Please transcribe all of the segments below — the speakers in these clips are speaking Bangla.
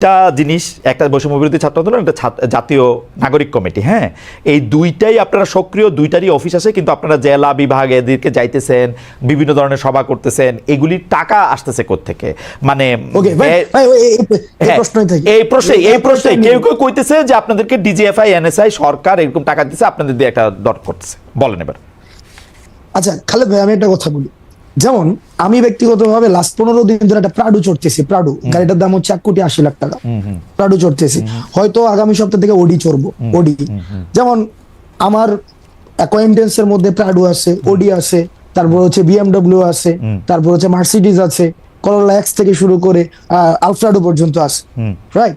একটা জিনিস একটা বৈষম্য বিরোধী ছাত্র আন্দোলন একটা জাতীয় নাগরিক কমিটি হ্যাঁ? এই দুইটাই আপনারা সক্রিয় দুইটারই অফিস আছে কিন্তু আপনারা জেলা বিভাগ এদিকে যাইতেছেন বিভিন্ন ধরনের সভা করতেছেন এগুলির টাকা আসতেছে থেকে মানে এই- এই- এই হ্যাঁ, প্রশ্নে এই প্রশ্নে কেউ কেউ কইতেছে যে আপনাদেরকে ডিজিএফআই এনএসআই সরকার এরকম টাকা দিচ্ছে আপনাদের দিয়ে একটা দর করতেছে। বলেন এবার। আচ্ছা খালেদ ভাই আমি একটা কথা বলি। যেমন আমি ব্যক্তিগতভাবে লাস্ট পনেরো দিন ধরে একটা প্রাডু চড়তেছি প্রাডু গাড়িটার দাম হচ্ছে এক কোটি আশি লাখ টাকা। প্রাডু চড়তেছি। হয়তো আগামী সপ্তাহ থেকে ওডি চড়বো ওডি যেমন আমার অ্যাকোয়েন্টেন্স এর মধ্যে প্রাডু আছে ওডি আছে তারপর হচ্ছে বিএমডব্লিউ আছে তারপর হচ্ছে মার্সিডিজ আছে করোলা এক্স থেকে শুরু করে আলফ্রাডো পর্যন্ত আছে রাইট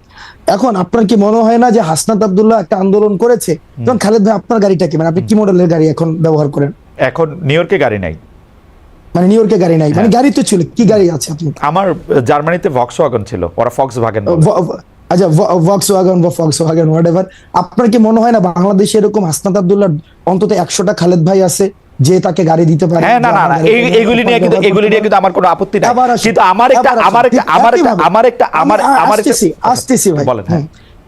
এখন আপনার কি মনে হয় না যে হাসনাত আব্দুল্লাহ একটা আন্দোলন করেছে? যেমন খালেদ ভাই আপনার গাড়িটা কি? মানে আপনি কি মডেলের গাড়ি এখন ব্যবহার করেন? এখন নিউ ইয়র্কে গাড়ি নাই। মানে নিউ ইয়র্কে গাড়ি নাই। মানে গাড়ি তো ছিল কি গাড়ি আছে আপনি আমার জার্মানিতে ভক্স ওয়াগন ছিল ওরা ফক্স ভাগেন আচ্ছা ভক্স ওয়াগন বা ফক্স ওয়াগন হোয়াট এভার আপনার কি মনে হয় না বাংলাদেশে এরকম হাসনাত আব্দুল্লাহ অন্তত একশোটা খালেদ ভাই আছে যে তাকে গাড়ি দিতে পারে? হ্যাঁ না না না এগুলি নিয়ে কিন্তু এগুলি নিয়ে কিন্তু আমার কোনো আপত্তি নাই। কিন্তু আমার একটা আমার একটা আমার একটা আমার একটা আমার আমি আমার আসতেছি আসতেছি ভাই। বলেন হ্যাঁ।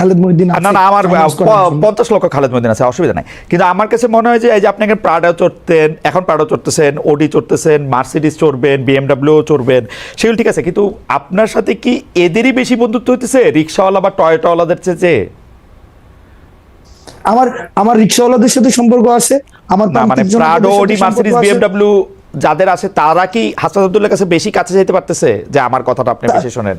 খালেদ মহিউদ্দিন না না আমার finance করার প- জন্য। পঞ্চাশ লক্ষ খালেদ মদিন আছে অসুবিধা নাই। কিন্তু আমার কাছে মনে হয় যে এই যে আপনি এখন চড়তেন এখন প্রাডো চড়তেছেন ওডি চড়তেছেন মার্সিডিস চড়বেন বিএমডাব্লিউ চড়বেন সেগুলো ঠিক আছে কিন্তু আপনার সাথে কি এদেরই বেশি বন্ধুত্ব হইতেছে রিক্সাওয়ালা বা টয়টাওয়ালাদের চেয়ে আমার আমার রিক্সাওয়ালাদের সাথে সম্পর্ক আছে আমার মানে প্রান্তিক প্রাডো ওডি মার্সিডিস বিএমডাব্লিউ যাদের আছে তারা কি হাসান আব্দুল্লাহ কাছে বেশি কাছে যেতে পারতেছে? যে আমার কথাটা আপনি বেশি শোনেন।